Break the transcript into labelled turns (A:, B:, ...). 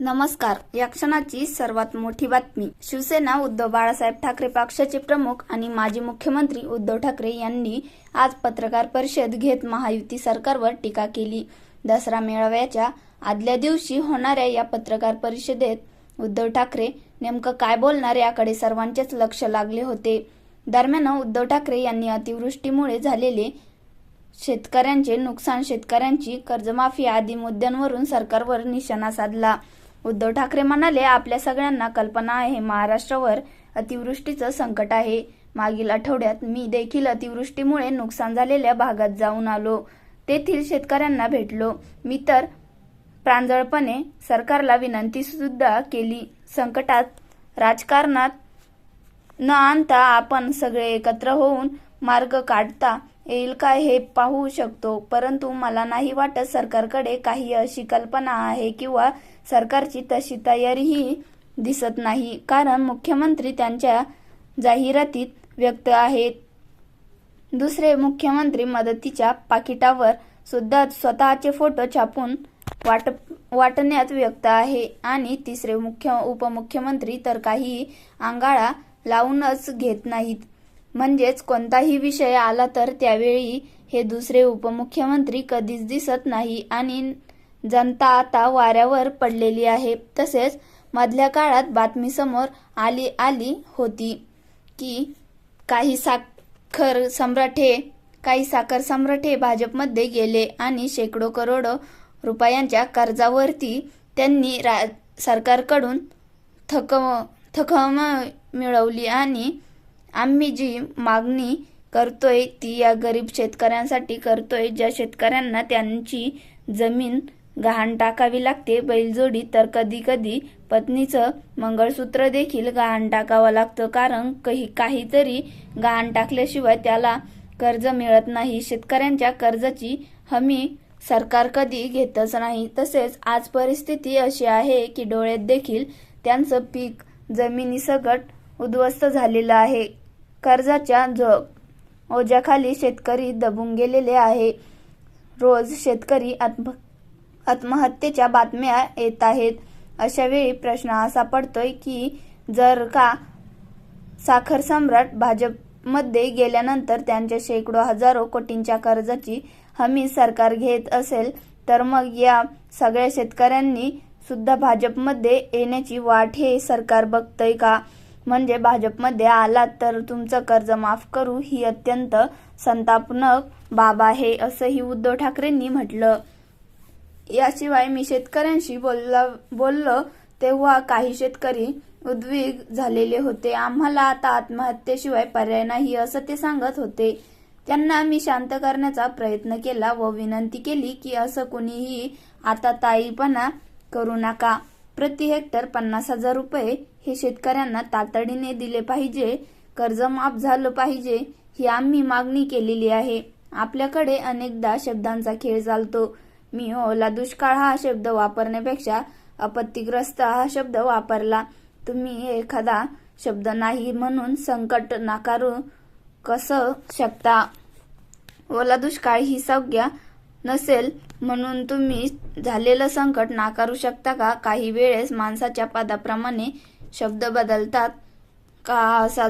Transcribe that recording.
A: नमस्कार. या क्षणाची सर्वात मोठी बातमी. शिवसेना उद्धव बाळासाहेब ठाकरे पक्षाचे प्रमुख आणि माजी मुख्यमंत्री उद्धव ठाकरे यांनी आज पत्रकार परिषद घेत महायुती सरकारवर टीका केली. दसरा मेळाव्याच्या आदल्या दिवशी होणाऱ्या या पत्रकार परिषदेत उद्धव ठाकरे नेमकं काय बोलणार याकडे सर्वांचेच लक्ष लागले होते. दरम्यान उद्धव ठाकरे यांनी अतिवृष्टीमुळे झालेले शेतकऱ्यांचे नुकसान शेतकऱ्यांची कर्जमाफी आदी मुद्द्यांवरून सरकारवर निशाणा साधला. उद्धव ठाकरे म्हणाले आपल्या सगळ्यांना कल्पना आहे महाराष्ट्रावर अतिवृष्टीचं संकट आहे. मागील आठवड्यात मी देखील अतिवृष्टीमुळे नुकसान झालेल्या भागात जाऊन आलो. तेथील शेतकऱ्यांना भेटलो. मी तर प्रांजळपणे सरकारला विनंती सुद्धा केली. संकटात राजकारणात न आणता आपण सगळे एकत्र होऊन मार्ग काढता येईल का हे पाहू शकतो. परंतु मला नाही वाटत सरकारकडे काही अशी कल्पना आहे किंवा सरकारची तशी तयारीही दिसत नाही. कारण मुख्यमंत्री त्यांच्या जाहिरातीत व्यक्त आहेत. दुसरे मुख्यमंत्री मदतीच्या पाकिटावर सुद्धा स्वतःचे फोटो छापून वाट वाटण्यात व्यक्त आहे. आणि तिसरे मुख्य उपमुख्यमंत्री तर काही आंगाळा लावूनच घेत नाहीत. म्हणजेच कोणताही विषय आला तर त्यावेळी हे दुसरे उपमुख्यमंत्री कधीच दिसत नाही आणि जनता आता वाऱ्यावर पडलेली आहे. तसेच मधल्या काळात बातमी समोर आली आली होती की काही साखर सम्राट हे काही साखर सम्राट हे भाजपमध्ये गेले आणि शेकडो करोडो रुपयांच्या कर्जावरती त्यांनी रा सरकारकडून थकम थकम मिळवली आणि आम्ही जी मागणी करतोय ती या गरीब शेतकऱ्यांसाठी करतोय ज्या शेतकऱ्यांना त्यांची जमीन गहाण टाकावी लागते बैलजोडी तर कधी कधी पत्नीचं मंगळसूत्र देखील गहाण टाकावं लागतं कारण काही काहीतरी गहाण टाकल्याशिवाय त्याला कर्ज मिळत नाही. शेतकऱ्यांच्या कर्जाची हमी सरकार कधी घेतच नाही. तसेच आज परिस्थिती अशी आहे की डोळ्यात देखील त्यांचं पीक जमिनीसकट उद्ध्वस्त झालेलं आहे. कर्जाच्या ज ओझ्याखाली शेतकरी दबून गेलेले आहे. रोज शेतकरी आत्म आत्महत्येच्या बातम्या येत आहेत. अशावेळी प्रश्न असा पडतोय की जर का साखर सम्राट भाजपमध्ये गेल्यानंतर त्यांच्या शेकडो हजारो कोटींच्या कर्जाची हमी सरकार घेत असेल तर मग या सगळ्या शेतकऱ्यांनी सुद्धा भाजपमध्ये येण्याची वाट हे सरकार बघतंय का? म्हणजे भाजपमध्ये आलात तर तुमचं कर्ज माफ करू ही अत्यंत संतापनक बाब आहे असंही उद्धव ठाकरेंनी म्हटलं. याशिवाय मी शेतकऱ्यांशी बोलला बोललो तेव्हा काही शेतकरी उद्विग झालेले होते. आम्हाला आता आत्महत्येशिवाय पर्याय नाही असं ते सांगत होते. त्यांना मी शांत करण्याचा प्रयत्न केला व विनंती केली की असं कुणीही आता ताईपणा करू नका. प्रति हेक्टर पन्नास हजार रुपये हे शेतकऱ्यांना तातडीने दिले पाहिजे. कर्ज माफ झालं पाहिजे ही आम्ही मागणी केलेली आहे. आपल्याकडे अनेकदा शब्दांचा खेळ चालतो. मी ओला दुष्काळ हा शब्द वापरण्यापेक्षा आपत्तीग्रस्त हा शब्द वापरला. तुम्ही एखादा शब्द नाही म्हणून संकट नाकारू कसं शकता? ओला दुष्काळ ही संज्ञा नसेल म्हणून तुम्ही झालेलं संकट नाकारू शकता का? काही वेळेस माणसाच्या पदाप्रमाणे शब्द बदलतात. का असा